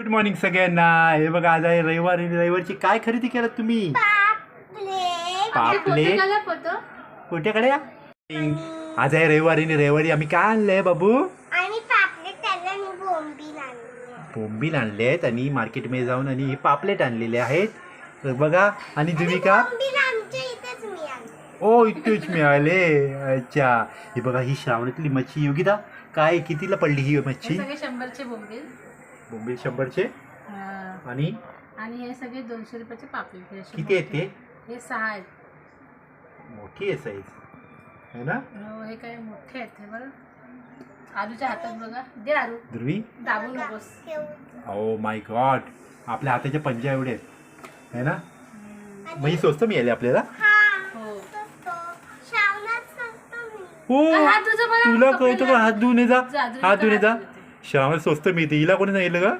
Good morning सगळ्यांना. हे बघा आज आहे रविवार आणि रविवारची काय खरेदी केलं तुम्ही? पापलेट. कुठेकडे या आज आहे रविवारी आणि रविवारी आम्ही काय आणलंय बाबू? बोंबील आणली बोंबील आणले आहेत आणि मार्केटमध्ये जाऊन आणि हे पापलेट आणलेले आहेत. तर बघा आणि मी आणली ओ इथेच मिळाले. अच्छा. ही बघा ही श्रावणातली मच्छी. योगिता काय कितीला पडली ही मच्छी? शंभरचे बोंबील. बोंबील शंभरचे आणि आणि हे सगळे दोनशे रुपयाचे पापलेट हे असे किती आहेत ते? मोठे. हे सहा आहेत. मोठी आहे साईज है ना? हो, हे काय मोठे आहेत हे बरं. आलूच्या हातात बघा. दे आलू. ध्रुवी? दाबू नकोस. ओ माय गॉड आपल्या हाताच्या पंजा एवढे आहेत. है ना? हम्म. मग ही स्वस्त मिळाली आपल्याला? हा. हो स्वस्त. श्रावणात स्वस्त मी हो तुला कळतं का? हात धुवून ये जा. हात धुवून ये जा. हात धुवून श्रावण स्वस्त मिळते हिला कोणी सांगितलं का?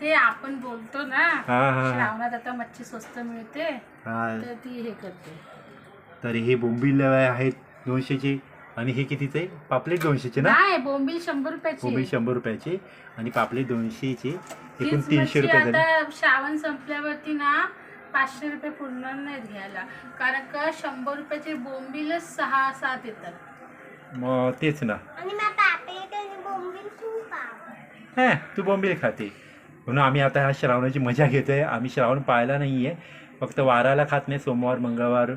ते आपण बोलतो ना. हा हा श्रावणात आता मच्छी स्वस्त मिळते. हा. तर ती हे करते. तर हे बोंबील आहेत दोनशेचे. आणि हे कितीचे? पापलेट दोनशेचे ना? नाही बोंबील शंभर रुपयाची. बोंबील शंभर रुपयाचे. आणि पापलेट दोनशेचे. एकूण तीच तीनशे मच्छी रुपये झाले. आता श्रावण संपल्यावरती ना पाचशे रुपये पुरणार नाहीत घ्यायला. कारण का शंभर रुपयाचे बोंबीलच सहा सात येतात. मग तेच ना. आणि मला पापलेट आणि बोंबील खूप आवडतं हा तू बोंबील खाते म्हणून आम्ही आता ह्या श्रावणाची मजा घेतोय आम्ही श्रावण पाळला नाही आहे फक्त वाराला खात नाही सोमवार मंगळवार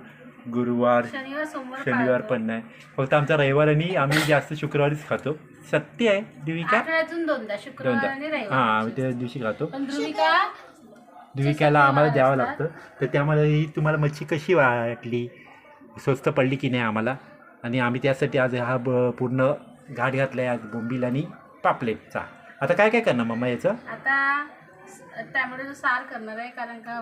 गुरुवार शनिवार सोमवार शनिवार पाळतो. पण नाही फक्त आमचा रविवार आणि आम्ही जास्त शुक्रवारीच खातो. सत्य आहे देविका आठवड्यातून दोनदा शुक्रवार दोनदा. आणि हा आम्ही त्या दिवशी खातो. पण ध्रुविका देविकाला आम्हाला द्यावं. लागतं. तर त्यामध्ये ही तुम्हाला मच्छी कशी वाटली? स्वस्त पडली की नाही आम्हाला? आणि आम्ही त्यासाठी आज हा ब पूर्ण घाट घातला आहे आज बोंबील आणि पापलेटचा. आता काय काय करणार मम्मा याचं? आता टॅमॅटोचं सार करणार आहे कारण का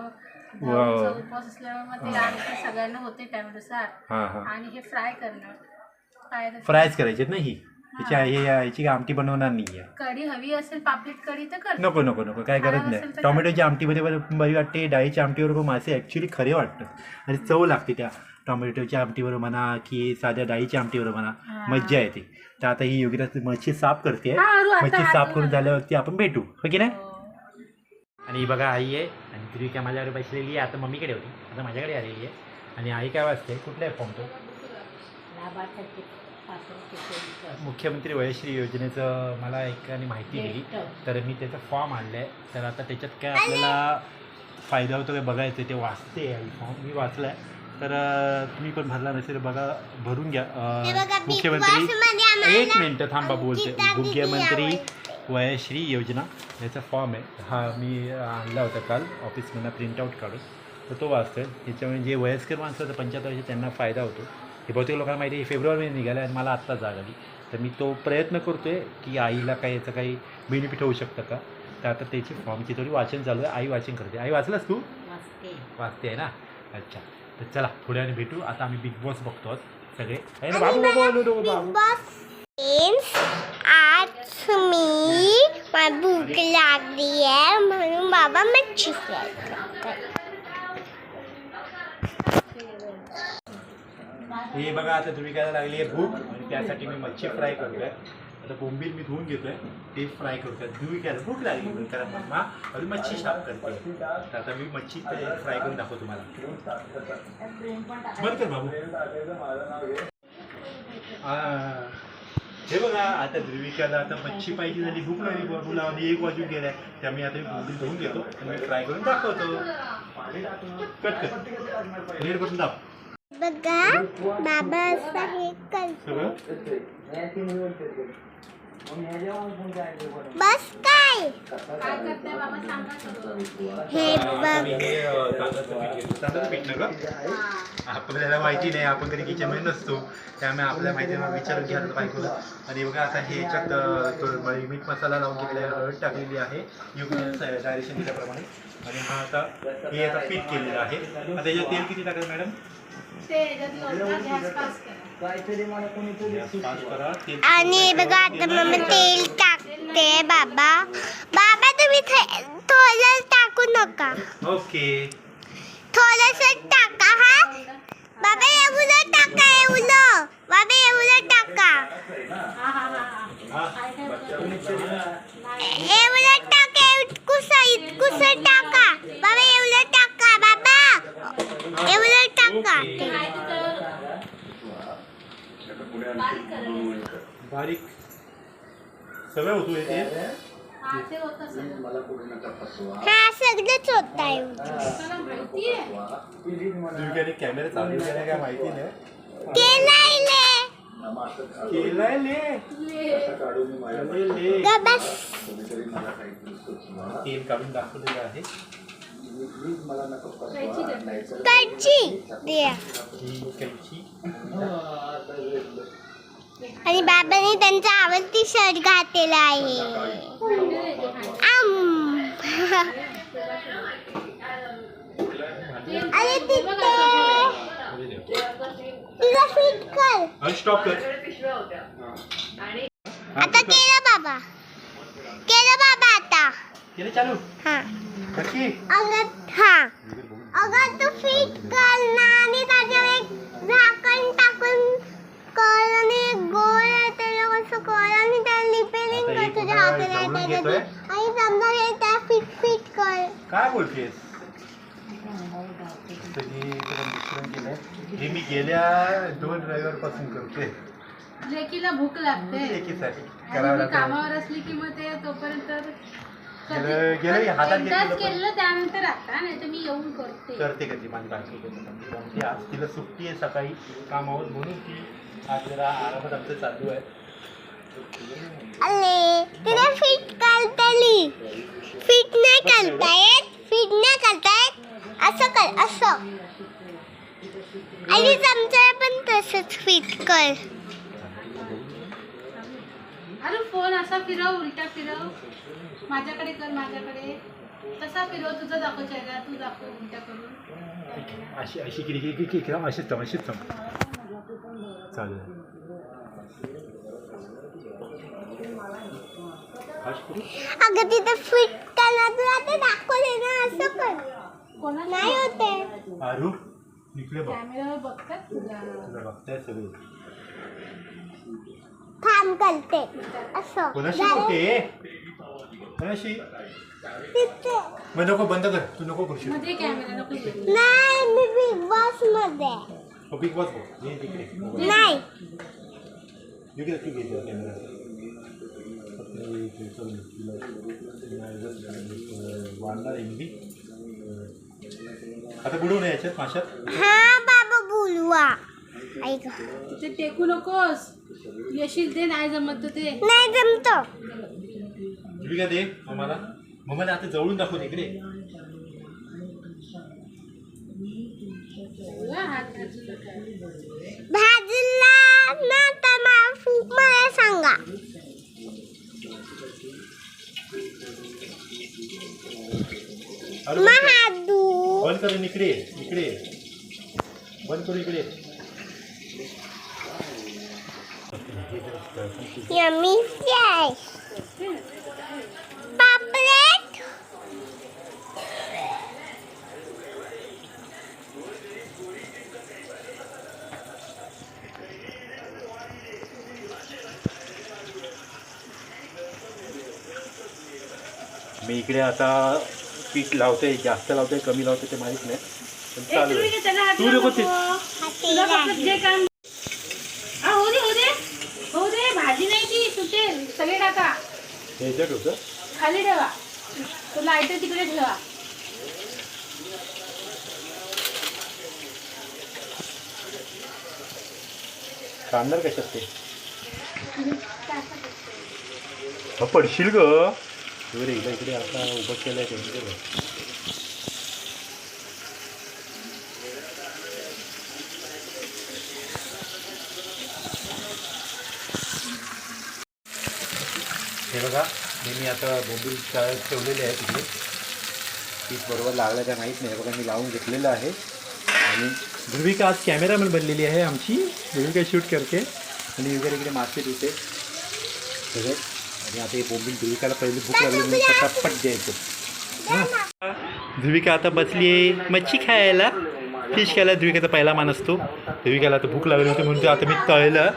उपवास असल्यामुळे मग ते आणखी सगळ्यांना होते टॅमॅटो सार. हां हां. आणि हे फ्राय करणार. फ्रायच करायचे ना ही? याची हे याची आमटी बनवणार नाही आहे कढी हवी असेल पापलेट कढी तर कर. नको नको नको. काय गरज नाही. टोमॅटोची आमटीमध्ये बरं बरी वाटते. डाळीच्या आमटीवर मासे ॲक्च्युली खरे वाटतात. आणि चव लागते त्या टोमॅटोच्या आमटीवर म्हणा की साध्या डाळीच्या आमटीवर म्हणा. मज्जा येते. तर आता ही योगिता मच्छी साफ करते. हा, अरू, आता मच्छी हात साफ करून. झाल्यावरती आपण भेटू. हो की नाही? हो. आणि ही बघा आई आहे. आणि तुम्ही काय माझ्याकडे बसलेली आहे. आता मम्मीकडे होती. आता माझ्याकडे आलेली आहे. आणि आई काय वाजते? कुठला आहे फॉर्म तो? मुख्यमंत्री वयश्री योजनेचं मला एकाने माहिती दिली. तर मी त्याचा फॉर्म आणला आहे तर आता त्याच्यात काय आपल्याला फायदा होतो काय बघायचं ते वाचते आहे फॉर्म मी वाचला आहे तर तुम्ही पण भरला नसेल बघा भरून घ्या. मुख्यमंत्री एक मिनटं थांबा बोलते. मुख्यमंत्री. वयश्री योजना याचा फॉर्म आहे. हा मी आणला होता काल. ऑफिसमधनं प्रिंटआउट काढून. तर तो वाचतोय. त्याच्यामुळे जे वयस्कर माणसं होतं पंच्याहत्तर वर्षी त्यांना फायदा होतो. हे बहुतेक लोकांना माहिती आहे फेब्रुवारीमध्ये निघाला आणि मला आत्ता जाग आली. तर मी तो प्रयत्न करतो आहे की आईला काही याचं काही बेनिफिट होऊ शकतं का? तर आता त्याची फॉर्मची थोडी वाचन चालू आहे. आई वाचन करते. आई वाचलास तू? वाचते. आहे ना? अच्छा. तर चला थोड्या वेळाने भेटू. आता आम्ही बिग बॉस बघतो सगळे. बाबू बाबू बाबू आज मी भूक लागली आहे म्हणून बाबा मच्छी फ्राय बघा, आता तुम्ही काय लागली आहे भूक. आणि मी मच्छी फ्राय करतोय. आता बोंबील मी धुवून घेतोय. ते फ्राय करतोय. तुम्ही काय? भूक लागली कारण मम्मा मच्छी साफ़ करते. आता मी मच्छी फ्राय करून दाखवतो तुम्हाला. बरं कर बाबू. हे बघा, आता ध्रुविकाला आता मच्छी पाहिजे झाली. भूक लागली. बाबूला आणि एक वाजून गेलाय. त्यामुळे आता मी धुवून घेतो मी फ्राय करून दाखवतो. कट कर रेड बटन दाब. बघा बाबा असं हे बस काय? काय करते बाबा? सांगा सगळं. हे? आपल्याला माहिती नाही आपण कधी किचनमध्ये नसतो. त्यामुळे आपल्याला माहिती नाही विचारून घ्यायला पाहिजे आणि बघा आता हे याच्यात मीठ मसाला लावून घेतला हळद टाकलेली आहे. योग्य डायरेक्शन दिल्याप्रमाणे. आणि हा आता हे आता पीठ केलेलं आहे. आता याच्यात तेल किती टाकायचं मॅडम? ते तेल आणि बघा आता मम्मी तेल टाकते बाबा. बाबा तुम्ही थोडं टाकू नका. ओके. थोडस टाका हा? बाबा एवढं टाका एवढं. बाबा एवढं टाका. हा हा हा हा? एवढं टाका इतकुसा इतकुसा टाका. बाबा एवढं टाका बाबा. एवढं टाका बारीक. सगळं होतो हे? हा ते होतं सगळं. हा सगळंच होत आहे. मला माहितीये दुर्गाने कॅमेरा चालू केला काय माहिती नाही. केलाय ले. केलाय ले. तेल काढून दाखवलेलं आहे. आणि बाबाने त्यांचा आवडती शर्ट घातलेला आहे. अरे तिला फिट कर. आता केलं बाबा. केलं बाबा आता. केलं चालू? हा. अगं हा अगं तू फिट कर ना आणि त्याच्यावर एक झाकण टाकून कर आणि एक गोल आहे त्याला कसं कर आणि त्या लिपेलिंग आता कर हे तुझ्या पुन्हा हाताला जवळून त्याच्यात घेतोय? आणि समजा हे त्या फिट फिट कर. काय बोलतेस? तर हे तुला मिश्रण केलंय. हे मी गेल्या दोन रविवारपासून करतोय. लेकीला भूक लागते. एकीसाठी आणि करावं मी लागतं कामावर असली की मग ते तोपर्यंत गेलं- गेलं की हातात एकदाच घेतलेलं पण- केलं त्यानंतर आता नाही तर मी येऊन करते. करते कधी माझी बायको करते. कारण की आज तिला सुट्टी आहे सकाळी कामावर म्हणून ती आज जरा आरामात आमचं चालू आहे. तिला फिट फिट नाही करता येत फिट नाही येत असं कर असं. आणि चमचा पण तसंच फिट कर. अरे फोन असा फिरव उलटा फिरव. माझ्याकडे कर माझ्याकडे. तसा फिरव? तुझा दाखव चेहरा तू दाखव करून अशी अशी किती किती किती किती अशीच चम अशीच चम चालेल? अगं तिथं फिट करणार तुला ते दाखवले ना असं कर. कोणा नाही होते आरू इकडे बघ. कॅमेरावर बघतात तुला बघताय सगळे. थांब करते. असं. कोणाशी? बोलते मग नको बंद कर. तू नको करू मध्ये कॅमेरा नको घेऊ. नाही मी बिग बॉसमध्ये. बिग बॉस बघ हे तिकडे. नाही. इकडे तू घे कॅमेरा वाढणार आहे मी आता बुडवू नये याच्यात माशात. हा बाबा बोलवा. ऐक. तिथे टेकू नकोस. येशील ते नाही जमत तर ते. नाही जमतो. तुम्ही काय दे मम्माला मम्माला आता जवळून दाखवून इकडे. भाजला ना तर मला सांगा अरे बंद कर. महादू बंद करून इकडे इकडे. बंद करू इकडे फ्रेश पापलेट मी इकडे आता पीठ लावतोय जास्त लावतोय कमी लावतोय ते माहीत नाही. पण चालू तुम्ही आहे काय त्याला हात तू लावू. नको ते- नको. तुला फक्त जे काम हा, होऊ दे होऊ दे होऊ दे भाजी नाही ती सुटेल सगळे टाका होतं? खाली ठेवा. तो लाईटर तिकडे ठेवा. कांदा कशात ते? हा, पडशील ग. इकडे आता उभं केलंय बघ. हे मी आता बोंबील शाळेत ठेवलेले आहे तिकडे पीठ बरोबर लागलं का माहीत नाही. हे बघा मी लावून घेतलेलं आहे. आणि ध्रुविका आज कॅमेरामॅन बनलेली आहे आमची. ध्रुविका शूट करते. आणि वगैरे इकडे मासे धुते. सगळे आणि आता हे बोंबील ध्रुविकाला पहिली भूक लागली म्हणून पटापट द्यायचं. हां. ध्रुविका आता बसली आहे मच्छी खायला. फिश खायला. ध्रुविकाचा पहिला मान असतो. ध्रुविकाला आता भूक लागली होती म्हणून ते आता मी तळलं.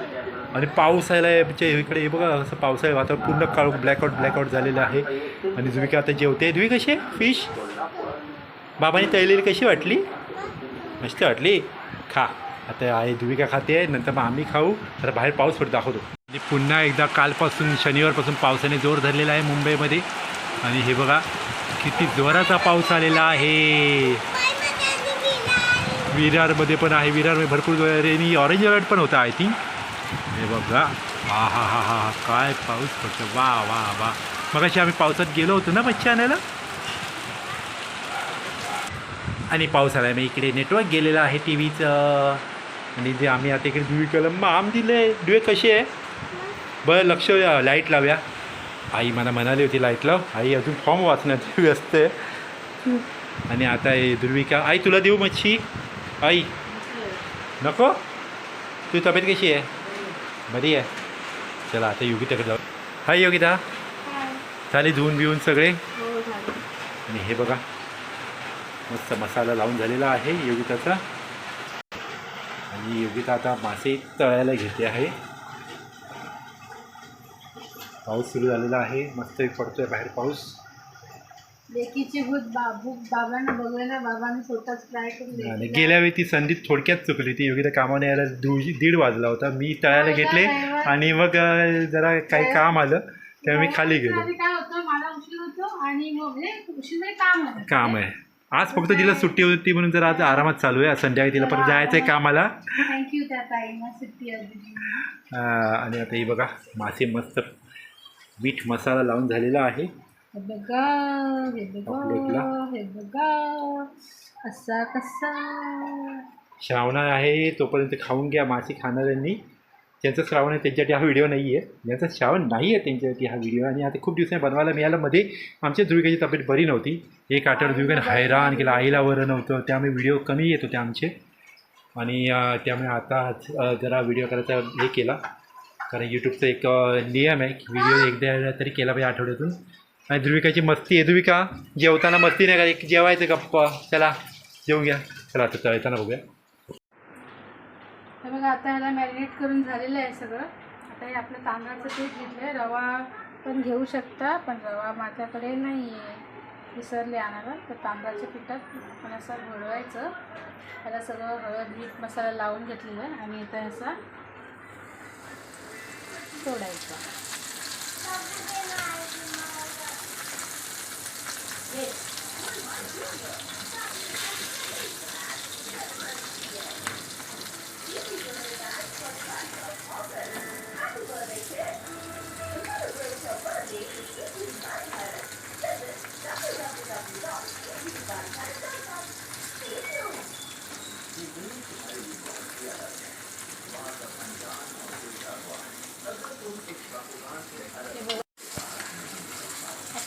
आणि पाऊस आला आहे म्हणजे इकडे हे बघा असं पावसाळी वातावरण पूर्ण काळ ब्लॅकआउट ब्लॅकआउट झालेलं आहे. आणि जुविका आता जेवते. ध्रुवी कशी आहे? फिश बाबांनी तळलेली कशी वाटली? मस्त वाटली. खा. आता आहे दुविका खाते नंतर मग आम्ही खाऊ. तर बाहेर पाऊस पडतो दाखवतो. आणि पुन्हा एकदा कालपासून शनिवारपासून पावसाने जोर धरलेला आहे मुंबईमध्ये. आणि हे बघा किती जोराचा पाऊस आलेला आहे. विरारमध्ये पण आहे. विरारमध्ये भरपूर रेनी ऑरेंज अलर्ट पण होता आय थिंक हे बघा. हा हा हा हा हा. काय पाऊस पडतो वा वा वा. मग आम्ही पावसात गेलो होतो ना मच्छी आणायला? आणि पाऊस आला मग इकडे नेटवर्क गेलेलं आहे टी व्हीचं आणि जे आम्ही आता इकडे ध्रुवीकडं माम दिले डुवे कसे आहे? बरं लक्ष द्या. लाइट लावूया. आई मला म्हणाली होती लाइट लाव. आई अजून फॉर्म वाचण्यात व्यस्त आहे. आणि आता ध्रुवी का आई तुला देऊ मच्छी? आई. नको? तुझी तब्येत कशी आहे? बरी आहे. चला आता योगिताकडे जाऊ. हाय योगिता. झाले धुवून बिवून सगळे? हो आणि हे बघा मस्त मसाला लावून झालेला आहे योगिताचा. आणि योगिता आता मासे तळायला घेते आहे. पाऊस सुरू झालेला आहे. मस्त पडतोय बाहेर पाऊस. लेकीची भूत बाबू बाबांना बघायला बाबांनी स्वतःच ट्राय आणि. गेल्या वेळी ती संधी थोडक्यात चुकली. ती योगिता कामाने यायला दु- दीड वाजला होता. मी तळायला घेतले आणि मग अं, जरा काही काम आलं. तेव्हा मी खाली गेलो. आधी काय होतं मला उशीर होतो आणि मग हे उशीर म्हणजे काम आहे. आज फक्त तिला सुट्टी होती म्हणून जरा आज आरामात चालू आहे. आज संध्याकाळी तिला परत जायचं आहे कामाला. थँक्यू त्या ताईंना सुट्टी आधी अं, आणि आता ही बघा मासे मस्त मीठ मसाला लावून झालेला आहे. हे बघा हे. बघा हे बघा. असा कसा. श्रावणा आहे तोपर्यंत खाऊन घ्या. मासे खाणाऱ्यांनी ज्यांचं श्रावण आहे त्यांच्यासाठी हा व्हिडिओ नाही आहे ज्यांचं श्रावण नाही आहे त्यांच्यासाठी हा व्हिडिओ. आणि आता खूप दिवसांनी बनवायला मिळाला. मध्ये आमच्या ध्रुविकाची तब्येत बरी नव्हती. एक आठवडा ध्रुविकाने हैराण केलं. आईला बरं नव्हतं. त्यामुळे व्हिडिओ कमी येत होते आमचे. आणि त्यामुळे आता जरा व्हिडिओ करायचा हे केला. कारण यूट्यूबचा एक नियम आहे की व्हिडिओ एकदा तरी केला पाहिजे आठवड्यातून. आणि ध्रुविकाची मस्ती आहे. ध्रुविका जेवताना मस्ती नाही करायची जेवायचं गप्पा. चला जेवून घ्या. चला आता तळताना बघूया. तर बघा आता ह्याला मॅरिनेट करून झालेलं आहे सगळं. आता हे आपलं तांदळाचं पीठ घेतलं आहे रवा पण घेऊ शकता पण रवा माझ्याकडे नाही आहे विसरले आणायला तर तांदळाच्या पिठात आपण असं घोळवायचं. त्याला सगळं हळद मीठ मसाला लावून घेतलेलं आहे. आणि आता असा सोडायचा. Yes.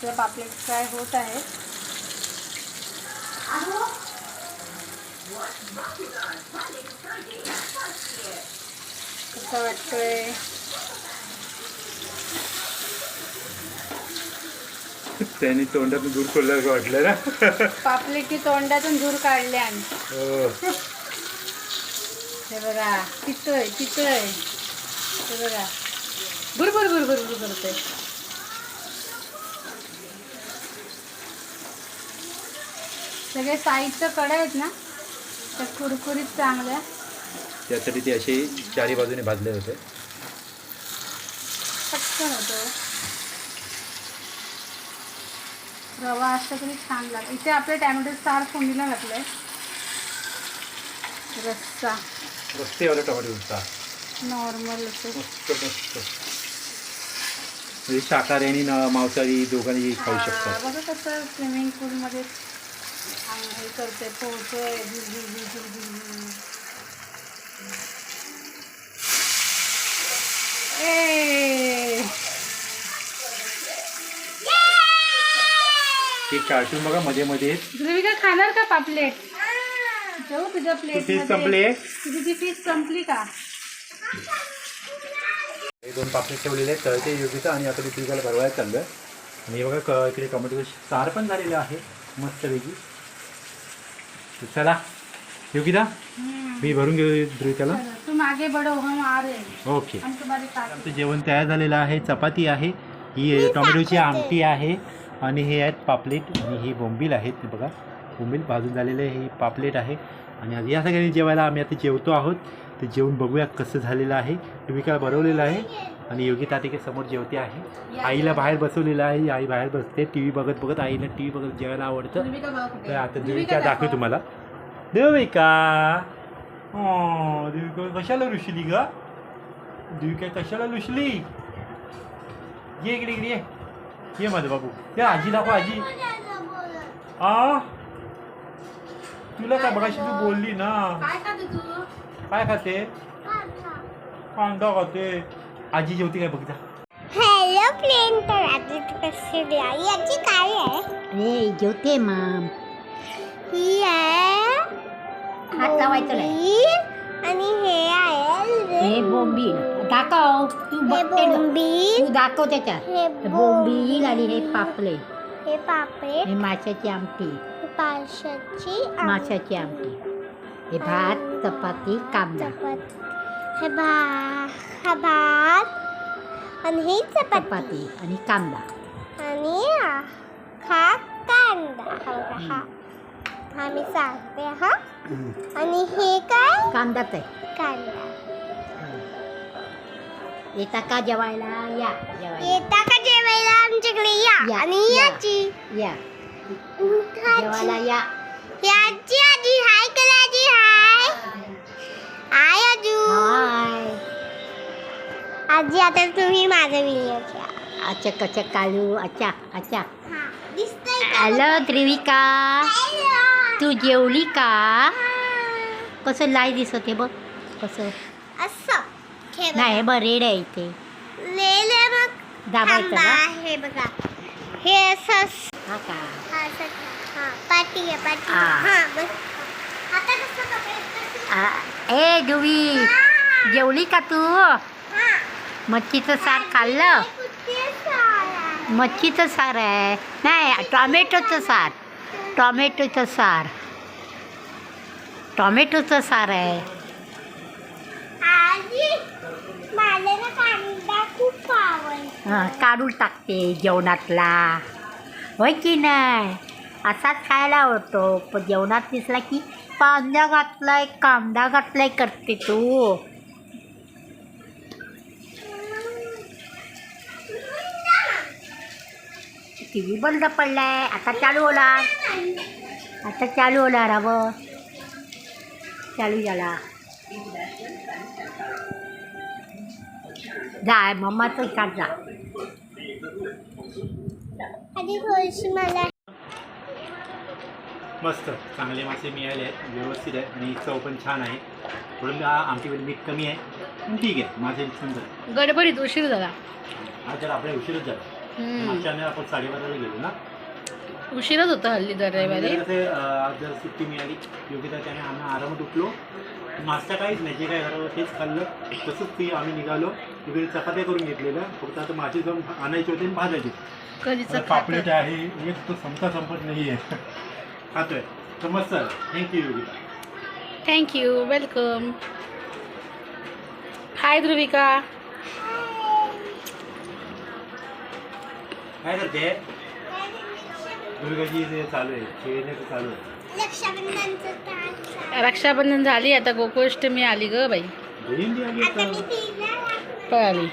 आपलं पापलेट फ्राय होत आहे. कसं वाटतोय? त्यांनी तोंडातून दूर खोलल्यासारखं वाटलं ना? पापलेटची तोंडातून धूर काढले आणि हो. हे बघा पितोय पितोय. हे बघा. भुरभुर भुरभुर भुर सगळे साईडचं कडे आहेत ना त्या कुरकुरीत चांगल्या. त्यासाठी ते असे चारी बाजूने भाजले होते. पटकन होतो रवा असला तरी छान लागेल. इथे आपले टॅमॅटो चार फोडणीला घातलंय रस्सा. रस्तेवाला टमाटे उठता नॉर्मल म्हणजे शाकाहारी आणि मांसाहारी दोघांनी खाऊ हा, शकतात बघा कसं स्विमिंग पूलमध्ये हे करते पोहतोय कार्टून बघा मध्ये मध्ये ध्रुविका खाणार का पापलेट? जाऊ तुझ्या प्लेट फीस संपले. तुझी ती फीस संपली का? हे दोन पापलेट ठेवलेले आहेत तळते योगीचं आणि आता मी पिकाला भरवायला चाललं आणि हे बघा क इकडे टोमॅटोचं सार पण झालेलं आहे मस्तपैकी तर चला. योगिता? मी भरून घेऊ ध्रुविकाला तुम आगे बढ़ो हम आ रहे हैं ओके. आमचं जेवण तयार झालेलं आहे चपाती आहे ही टोमॅटोची आमटी आहे आणि हे आहेत पापलेट आणि ही बोंबील आहेत बघा. बोंबील भाजून झालेले हे पापलेट आहे. आणि आज या सगळ्यांनी जेवायला आम्ही आता जेवतो आहोत. ते जेवण बघूया कसं झालेलं आहे. तुम्ही बनवलेलं आहे आणि योगिता तिथे समोर जेवते आहे. आईला बाहेर बसवलेलं आहे. आई बाहेर बसते. टी व्ही बघत बघत आईला टी व्ही बघत जेवायला आवडतं. तर. आता देविका दाखव. तुम्हाला. देविका ओ देविका कशाला रुसली ग? देविका कशाला रुसली ये इकडे इकडे ये. ये माझं बाबू. ते आजी दाखव आजी. आ? तुला काय बघाशी तू बोलली ना? काय खाते तू? काय खाते? कांदा. खाते. आजी जेवती काय बघ जा. हॅलो फ्रेंड तर कशी याची काय आहे? जेवते माम. ही आहे हात लावायचं नाही. आणि हे आहे हे बोंबील. दाखव. तू हे बघते ना. बोंबील. तू दाखव त्याच्यात. हे हे बोंबील आणि हे पापले हे पापलेट. हे माशाची आमटी. पावसाची माशाची आमटी. हे भात चपाती कांदा. चपाती. हे भात हा भात आणि ही चपाती. चपाती आणि कांदा. आणि हा कांदा. हा हा. हा मी सांगते हा. आणि हे काय? कांदाच आहे. कांदा. येता का जेवायला? या जेवायला. येता का जेवायला? आमच्याकडे या या, आणि या. याची. या. याची जेवायला या याची आजी हाय करा आजी हाय। हाय आजू। हाय। आजी आता तुम्ही माझा व्हिडिओ घ्या. अच्छा कसं कालू अच्छा अच्छा. हा दिसतंय का? हॅलो त्रिविका. Hello. तू जेवली का? कसं लाय दिसत आहे बघ कसं? असं. ठेवा. नाही हे बघ रेड आहे इथे. लेले मग दाबायचं थांबा, ना? हे बघा. हे असं हा का हा हा पाठी आहे पाठी हा. हा बस. आता कसं करायचं? आ, ए जुवी. जेवली का तू? हा. मच्छीचं सार खाल्लं? कुठे सारा? मच्छीचं सार आहे. नाही टॉमॅटोचं सार. टॉमॅटोचं सार. टॉमॅटोचं सार आहे. आजी मला ना कांदा खूप आवडतो. हं, काढून टाकते जेवणातला. होय की नाही? असाच खायला आवडतो. पण जेवणात दिसला की कांदा घातलाय कांदा घातलाय करते तू. टी व्ही बंद पडलाय. आता चालू होणार. आता चालू होणार हवं चालू झाला. जाय मम्माचं काढ जा. आधी थोडीशी मला मस्त. चांगले मासे मिळाले आहेत. व्यवस्थित आहे आणि चव पण छान आहे. थोडं आमटीमध्ये मीठ कमी आहे. पण ठीक आहे. माझे सुंदर गडबडीत उशीर झाला. आज जर आपल्या उशीरच झाला. मागच्या वेळेला आपण साडेबाराला गेलो ना? उशीरच होता हल्ली दर अं, आज जर सुट्टी मिळाली. योग्यता त्याने आम्ही आरामात उठलो. नाश्ता काहीच नाही. जे काय घरावर तेच खाल्लं. तसंच ती आम्ही निघालो. तिकडे चपात्या करून घेतलेल्या. फक्त आता माझी जाऊन आणायची होती आणि भाजायची कधीच पापलेट आहे. तो संपता संपत नाही आहे. खातोय. Thank you Yogita thank you welcome hi Dhruvika काय करते? ते चालू आहे. खेळण्याचं चालू आहे. रक्षाबंधन झाली. आता गोकुष्टमी आली ग बाई. बहीण आली. पळाली